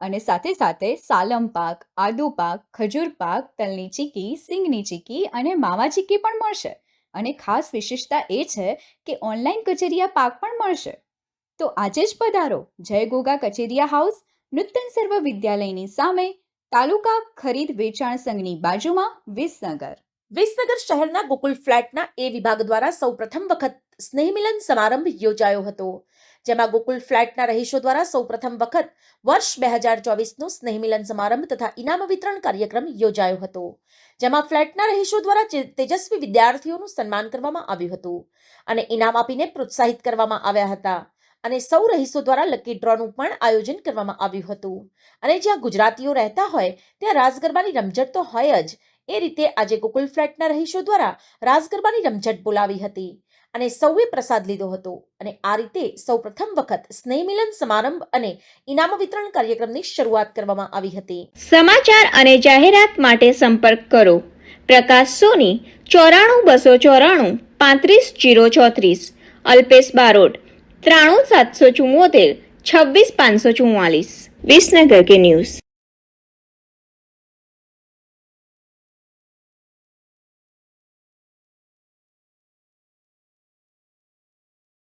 અને સાથે સાથે સાલમ પાક, આદુ પાક, ખજૂર પાક, તલની ચીકી, સિંગની ચીકી અને માવા ચીકી પણ મળશે. અને ખાસ વિશેષતા એ છે કે ઓનલાઈન કચેરિયા પાક પણ મળશે. તો આજે જ પધારો. જય ગોગા કચેરિયા હાઉસ, નૂતન સર્વ વિદ્યાલયની સામે, તાલુકા ખરીદ વેચાણ સંઘની બાજુમાં વિસનગર. વિસનગર શહેરના ગોકુલ ફ્લેટના એ વિભાગ દ્વારા સૌ પ્રથમ વખત સ્નેહમિલન સમારંભ યોજાયો હતો. જેમાં ગોકુલ ફ્લેટના રહીશો દ્વારા સૌ પ્રથમ વખત વર્ષ બે હજાર ચોવીસનો સ્નેહમિલન સમારંભ તથા ઇનામ વિતરણ કાર્યક્રમ યોજાયો હતો. જેમાં ફ્લેટના રહીશો દ્વારા તેજસ્વી વિદ્યાર્થીઓનું સન્માન કરવામાં આવ્યું હતું અને ઇનામ આપીને પ્રોત્સાહિત કરવામાં આવ્યા હતા અને સૌ રહીશો દ્વારા લકી ડ્રોનું પણ આયોજન કરવામાં આવ્યું હતું અને જ્યાં ગુજરાતીઓ રહેતા હોય ત્યાં રાસ ગરબાની રમઝટ તો હોય જ એ રીતે આજે ગોકુલ ફ્લેટના રહીશો દ્વારા રાસ ગરબાની રમઝટ બોલાવી હતી અને સૌએ પ્રસાદ લીધો હતો. અને આ રીતે સૌ પ્રથમ વખત સ્નેહ મિલન સમારંભ અને ઇનામ વિતરણ કાર્યક્રમની શરૂઆત કરવામાં આવી હતી. સમાચાર અને જાહેરાત માટે સંપર્ક કરો. પ્રકાશ સોની, ચોરાણું બસો ચોરાણું, પાંત્રીસ જીરો ચોત્રીસ. અલ્પેશ બારોટ, ત્રાણું સાતસો ચુમ્મોતેર છવ્વીસ પાંચસો ચુમ્માલીસ વિસનગર કે ન્યૂઝ.